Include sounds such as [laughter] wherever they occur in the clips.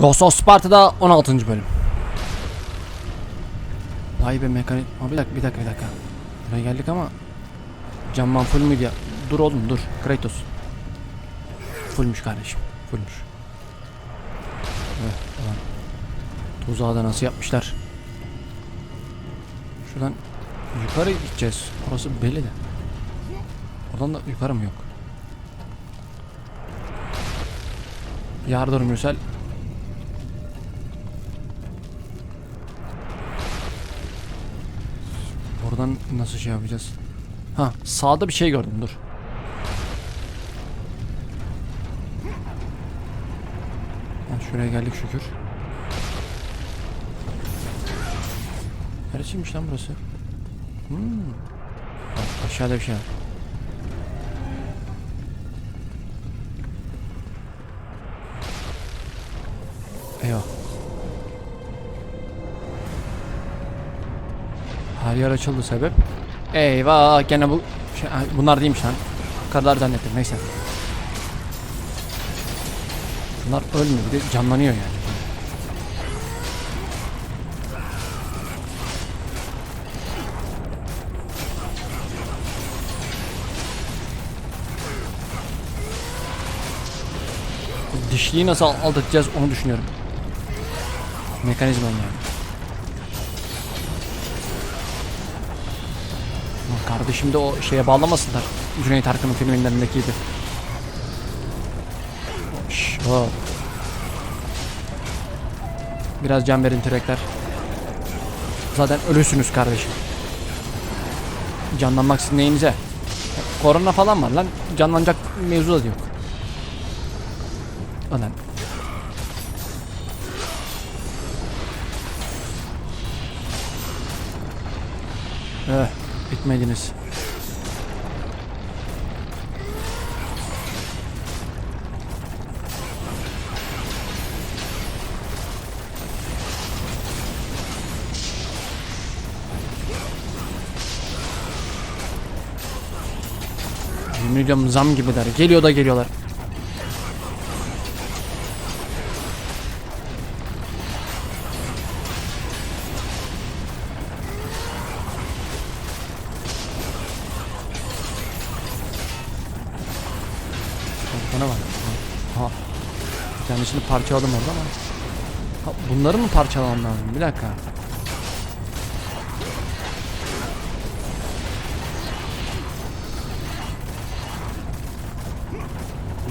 Ghost of Sparta'da 16. bölüm. Vay be mekanik... Aa, bir dakika bir dakika bir dakika. Buraya geldik ama... Camman full müydü ya? Dur oğlum dur. Kratos. Fullmüş kardeşim. Fullmüş. Evet ulan. Tuzağı da nasıl yapmışlar. Şuradan yukarı gideceğiz. Orası belli de. Oradan da yukarı mı yok? Yardır Mürsel. Buradan nasıl şey yapacağız? Ha sağda bir şey gördüm dur. Ha, şuraya geldik şükür. Neresiymiş lan burası? Hmm. Bak, aşağıda bir şey var. Eyvah. Her yer açıldı sebep. Eyvah gene bu şey, bunlar değilmiş lan. Karılar zannettim neyse. Bunlar ölmüyor bir de canlanıyor yani. Dişliği nasıl aldıracağız onu düşünüyorum. Mekanizma yani. Kardeşim de o şeye bağlamasınlar. Cüneyt Arkın'ın filmlerindeki gibi. Şş, o. Biraz can verin türekler. Zaten ölüsünüz kardeşim. Canlanmak sizin neyinize? Korona falan var lan. Canlanacak mevzu da yok. Ulan. Bitmediniz. Yemin ediyorum zam gibiler. Geliyor da geliyorlar. Parçaladım orada ama. Ha, bunları mı parçalamam lazım? Bir dakika.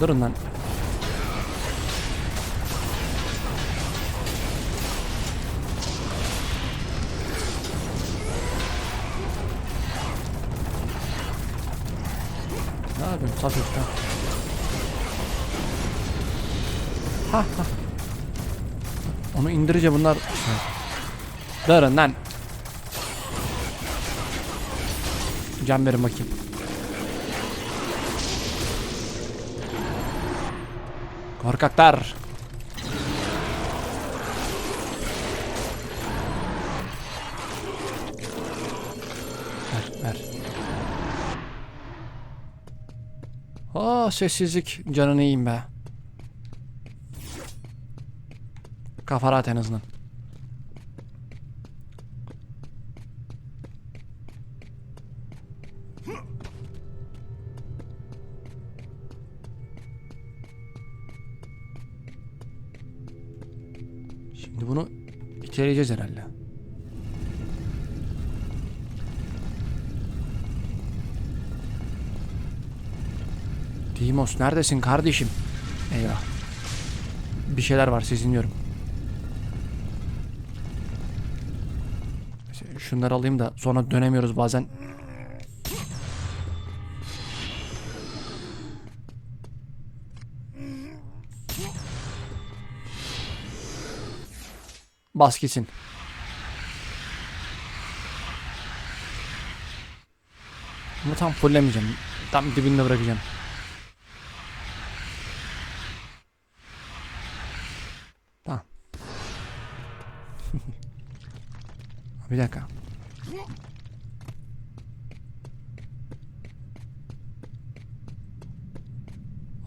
Durun lan. Ne yapıyorsun? Saf. Ha [laughs] ha. Onu indirince bunlar... Durun lan. Can verin bakayım. Korkaklar. Ver, ver. Aa sessizlik canını yiyeyim be. Kafa rahat en azından. Şimdi bunu içeriyeceğiz herhalde. Dimos neredesin kardeşim? Eyvah. Bir şeyler var siz dinliyorum. Şunları alayım da sonra dönemiyoruz bazen. Bas gitsin. Ama tam fullemeyeceğim. Tam dibinde bırakacağım. Tamam. [laughs] Bir dakika.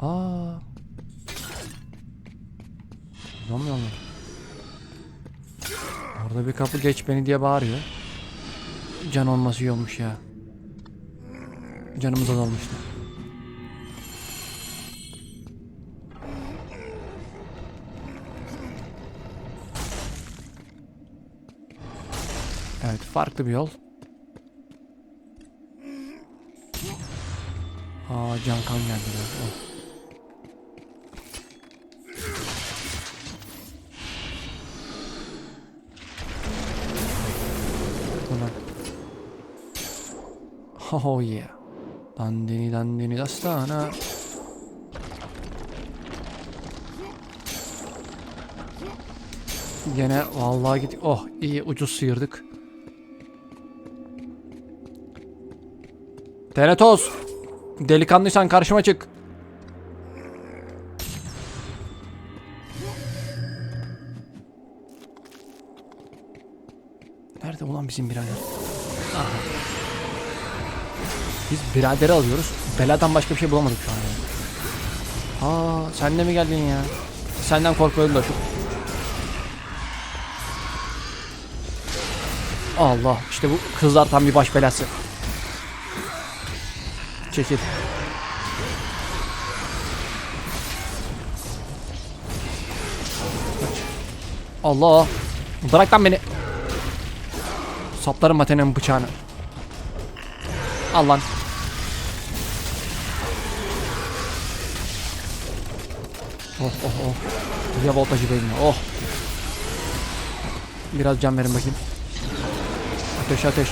Aa. Buradan mı yanlış? Orada bir kapı geç beni diye bağırıyor. Can olması iyi olmuş ya. Canımız azalmıştı. Evet farklı bir yol. Aa can kan geldi. Oh. Oh yeah. Dandini dandini dastana. Gene vallahi git. Oh iyi ucuz sıyırdık. Tenetos. Delikanlıysan karşıma çık. Nerede ulan bizim birader? Aha. Biz biraderi alıyoruz. Beladan başka bir şey bulamadık şu an yani. Aa sen de mi geldin ya? Senden korkuyorum da şu. Allah işte bu kızlar tam bir baş belası. Çekil. Allah. Bırak lan beni. Saplarım matenin bıçağını. Al. Oh oh oh. Buraya voltajı beynine. Oh. Biraz can verin bakayım. Ateş ateş.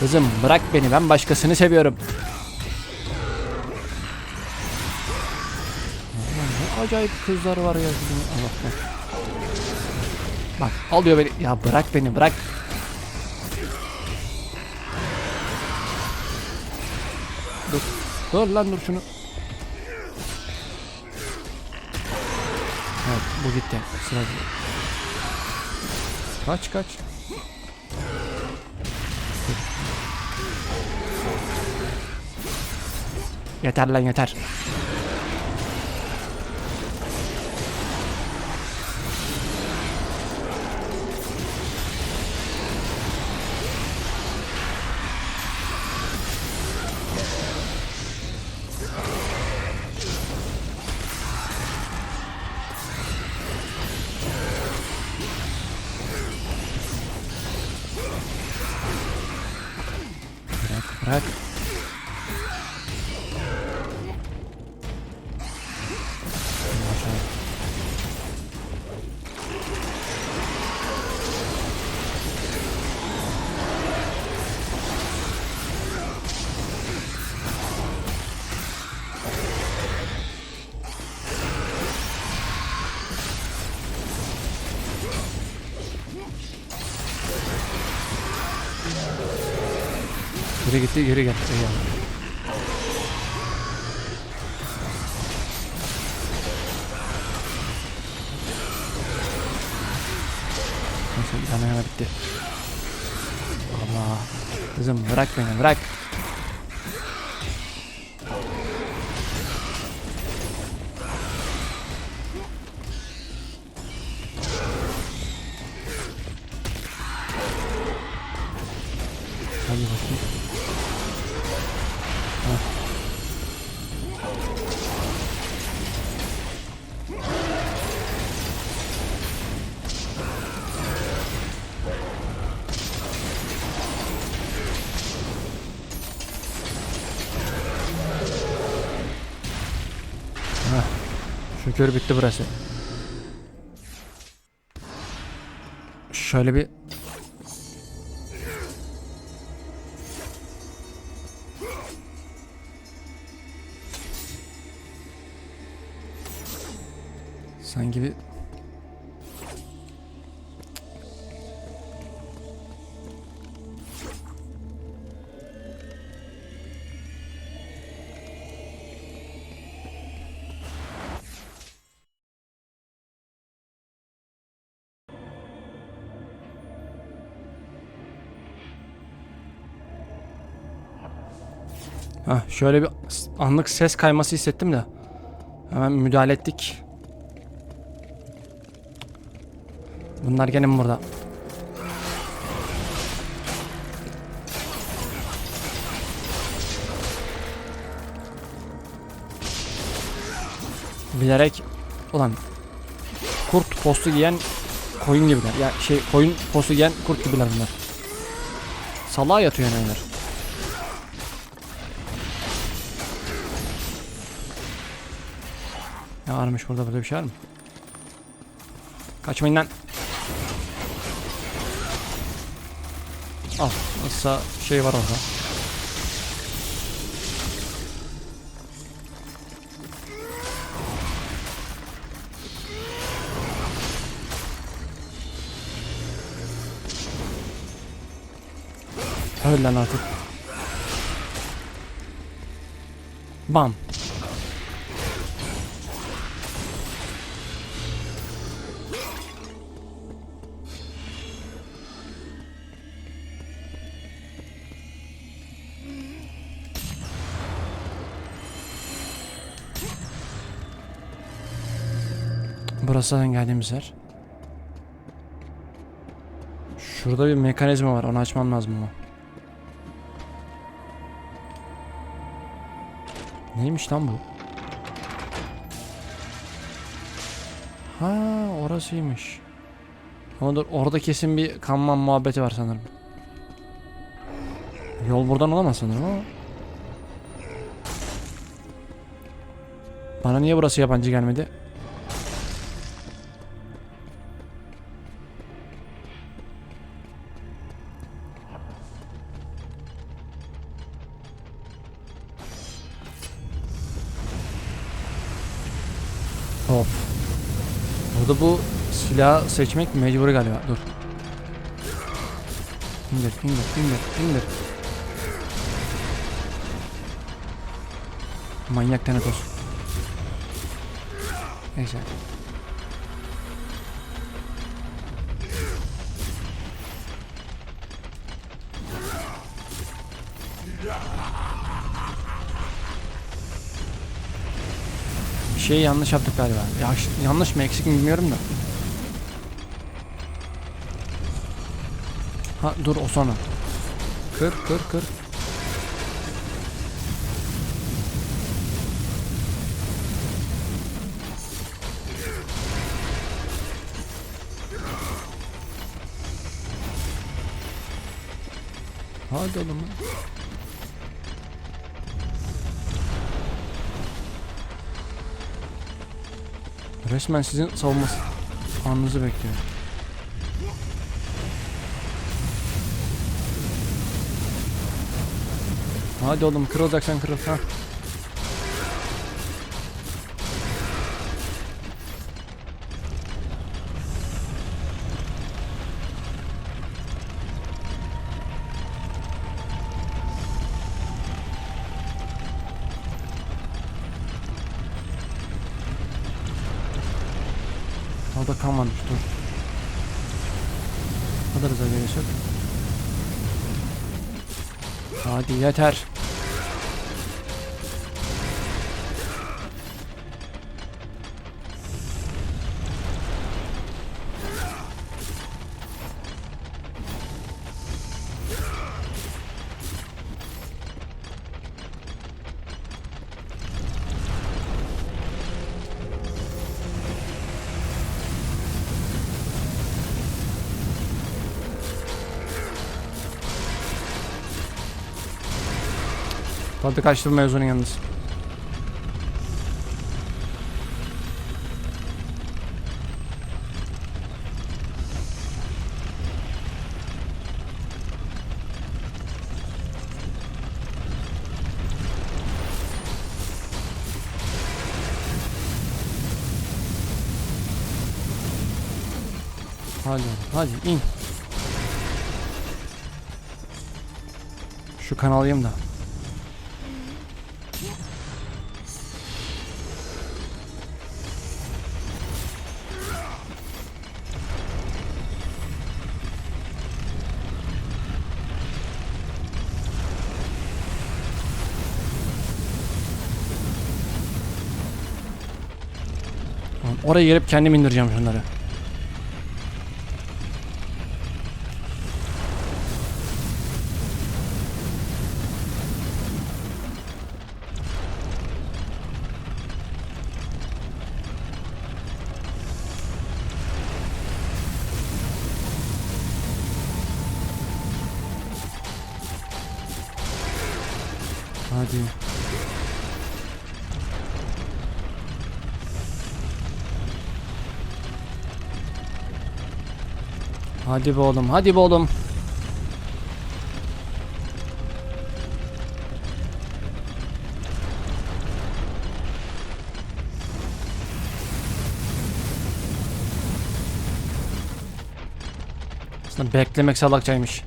Kızım bırak beni ben başkasını seviyorum. Ne acayip kızlar var ya. Allah bak. Bak alıyor beni. Ya bırak beni bırak. Dur. Dur lan dur şunu. Bu gitti. Sıra Kaç kaç. Yeter lan yeter. Geri gitti geri gel. Eyvallah. Neyse tane yana bitti. Allah. Kızım bırak beni bırak. Şükür bitti burası. Şöyle bir Hah, şöyle bir anlık ses kayması hissettim de. Hemen müdahale ettik. Bunlar gene mi burada? Bilerek ulan kurt postu giyen koyun gibiler. Ya şey koyun postu giyen kurt gibiler bunlar. Salağa yatıyor yani Ne varmış burada böyle bir şey var mı? Kaçmayın lan. Al. Nasılsa şey var orada. Öl lan artık. Bam. Burası zaten geldiğimiz yer. Şurada bir mekanizma var. Onu açmam lazım ama. Neymiş lan bu? Ha, orasıymış. Ama dur, orada kesin bir kanman muhabbeti var sanırım. Yol buradan olamaz sanırım ama. Bana niye burası yabancı gelmedi? Hop. Burada bu silah seçmek mecburi galiba. Dur. İndir, indir, indir, indir. Manyak Thanatos. Neyse. Şeyi yanlış yaptık galiba. Ya, yanlış mı eksik mi bilmiyorum da. Ha dur o sonra. Kır kır kır. Hadi oğlum. Resmen sizin savunması anınızı bekliyor. Hadi oğlum kırılacaksan kırıl ha. Orada kan varmış dur. Alırız yok. Hadi yeter. Tadı kaçtı bu mevzunun yalnız. Hadi hadi in. Şu kan alayım da. Oraya gelip kendim indireceğim şunları. Hadi be oğlum, hadi be oğlum. Aslında beklemek salakçaymış.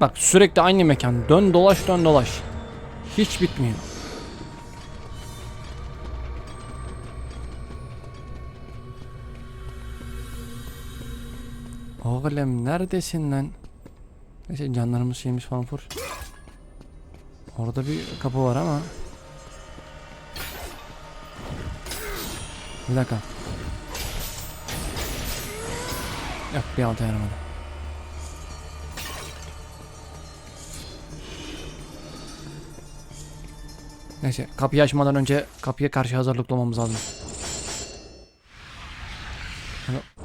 Bak sürekli aynı mekan. Dön dolaş dön dolaş. Hiç bitmiyor. Oğlum neredesin lan? Neyse canlarımız şeymiş falan fur. Orada bir kapı var ama. Bir dakika. Yok bir alta yaramadı. Neyse kapıyı açmadan önce kapıya karşı hazırlıklı olmamız lazım.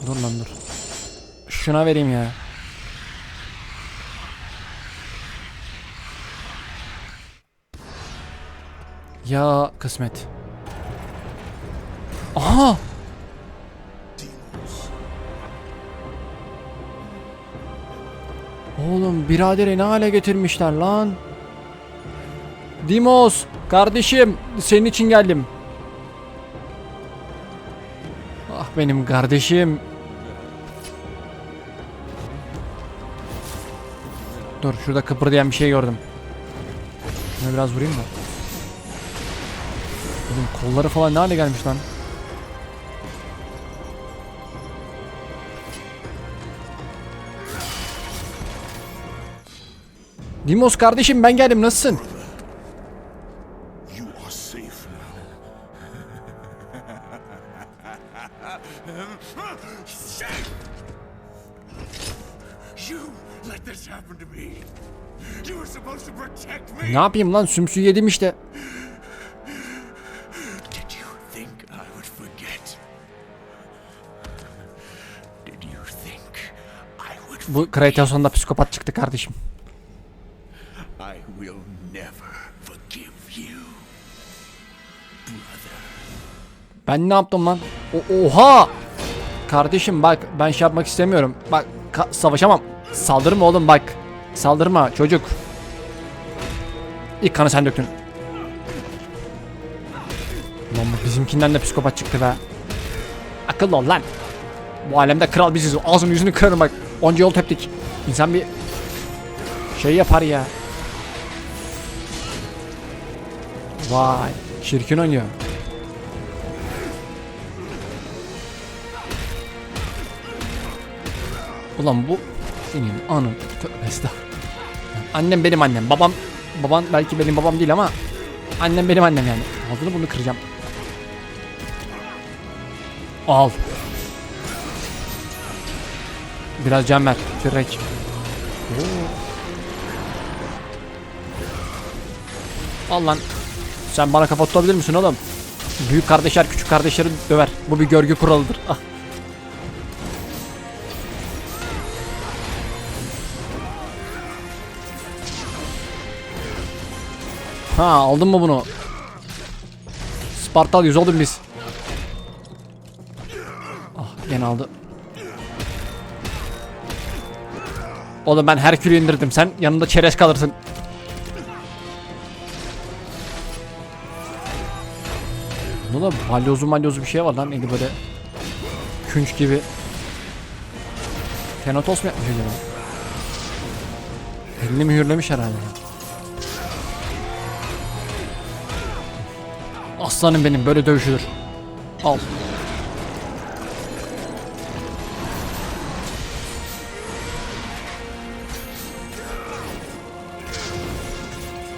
Dur- lan dur. Şuna vereyim ya. Ya kısmet. Aha! Oğlum biraderi ne hale getirmişler lan? Dimos kardeşim senin için geldim. Ah benim kardeşim. Dur şurada kıpırdayan bir şey gördüm. Şuna biraz vurayım da. Oğlum kolları falan ne hale gelmiş lan? Dimos kardeşim ben geldim nasılsın? Ne yapayım lan sümsü yedim işte. Did you think I would forget? Did you think I would Bu Kratos'un psikopat çıktı kardeşim. I will never forgive you. Brother. Ben ne yaptım lan? O- oha! Kardeşim bak ben şey yapmak istemiyorum. Bak savaşamam. Saldırma oğlum bak. Saldırma çocuk. İlk kanı sen döktün. Lan bu bizimkinden de psikopat çıktı be. Akıllı ol lan. Bu alemde kral biziz. Ağzını yüzünü kırarım bak. Onca yol teptik. İnsan bir şey yapar ya. Vay. Şirkin oynuyor. Ulan bu senin anın tövbe estağfurullah. Annem benim annem. Babam baban belki benim babam değil ama annem benim annem yani. Ağzını bunu kıracağım. Al. Biraz can ver. Frek. Al lan. Sen bana kafa tutabilir misin oğlum? Büyük kardeşler küçük kardeşleri döver. Bu bir görgü kuralıdır. Ah. Ha aldın mı bunu? Spartal 100 oldum biz. Ah gene aldı. Oğlum ben Herkül'ü indirdim. Sen yanında çerez kalırsın. Bunda da balyozu malyozu bir şey var lan. Neydi böyle künç gibi. Thanatos mu yapmış acaba? Elini mühürlemiş herhalde. Aslanım benim böyle dövüşülür. Al.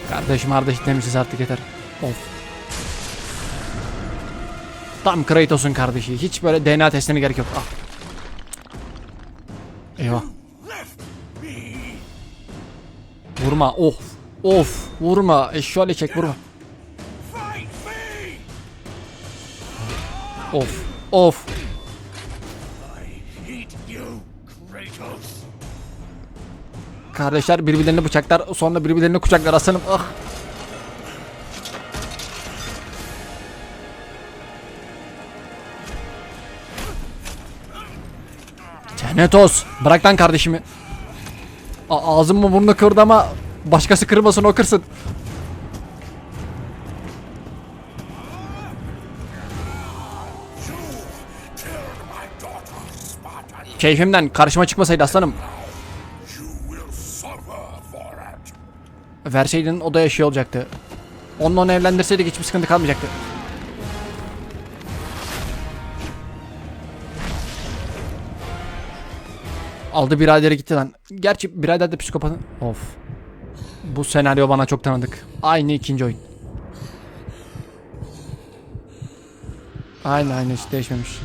Kardeşim kardeş demişiz artık yeter. Of. Tam Kratos'un kardeşi. Hiç böyle DNA testine gerek yok. Ah. Eyvah. Vurma. Of. Of. Vurma. E şöyle çek vurma. Of. Of. Kardeşler birbirlerini bıçaklar sonra birbirlerini kucaklar aslanım. Ah. Cennet. Bırak lan kardeşimi. A ağzımı burnunu kırdı ama başkası kırmasın o kırsın. Keyfimden karşıma çıkmasaydı aslanım. Verseydin o da yaşıyor olacaktı. Onunla onu evlendirseydik hiçbir sıkıntı kalmayacaktı. Aldı biraderi gitti lan. Gerçi birader de psikopat. Of. Bu senaryo bana çok tanıdık. Aynı ikinci oyun. Aynı aynı hiç değişmemiş.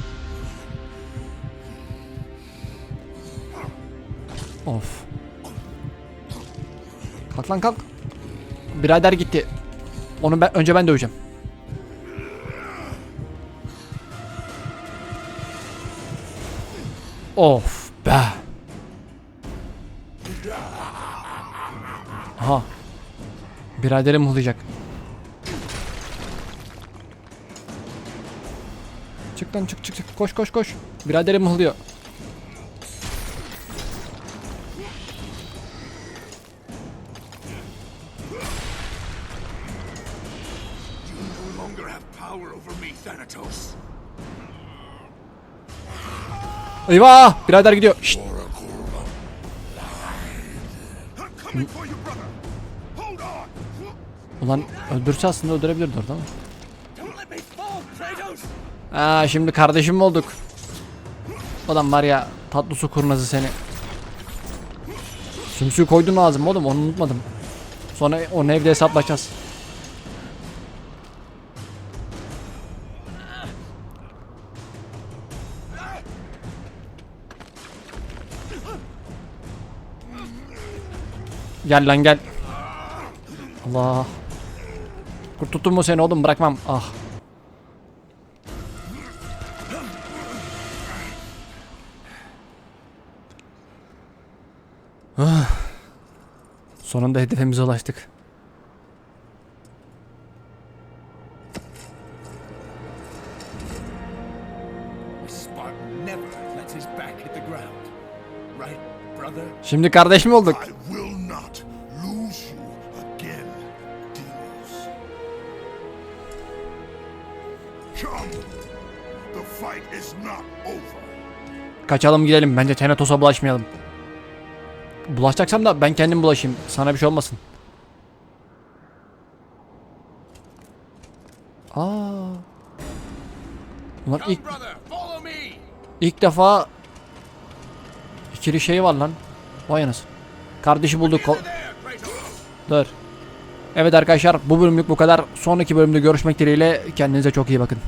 Of. Kalk lan kalk. Birader gitti. Onu ben önce ben döveceğim. Of be. Aha. Biraderim mıhlayacak. Çık lan çık çık çık. Koş koş koş. Biraderim mıhlıyor. Eyvah! Birader gidiyor. Şşt. Ulan öldürse aslında öldürebilirdi orada ama. Aa şimdi kardeşim mi olduk? Ulan var ya tatlı su kurnazı seni. Sümsüğü koydun ağzıma oğlum onu unutmadım. Sonra onu evde hesaplaşacağız. Gel lan gel. Allah. Kurtuldum mu seni oğlum bırakmam. Ah. Sonunda hedefimize ulaştık. Şimdi kardeş mi olduk? Kaçalım gidelim. Bence Tenetos'a bulaşmayalım. Bulaşacaksam da ben kendim bulaşayım. Sana bir şey olmasın. Aa. Ulan ilk, ilk defa ikili şey var lan. Vay anasını. Kardeşi bulduk. Ko-. Dur. Evet arkadaşlar bu bölümlük bu kadar. Sonraki bölümde görüşmek dileğiyle. Kendinize çok iyi bakın.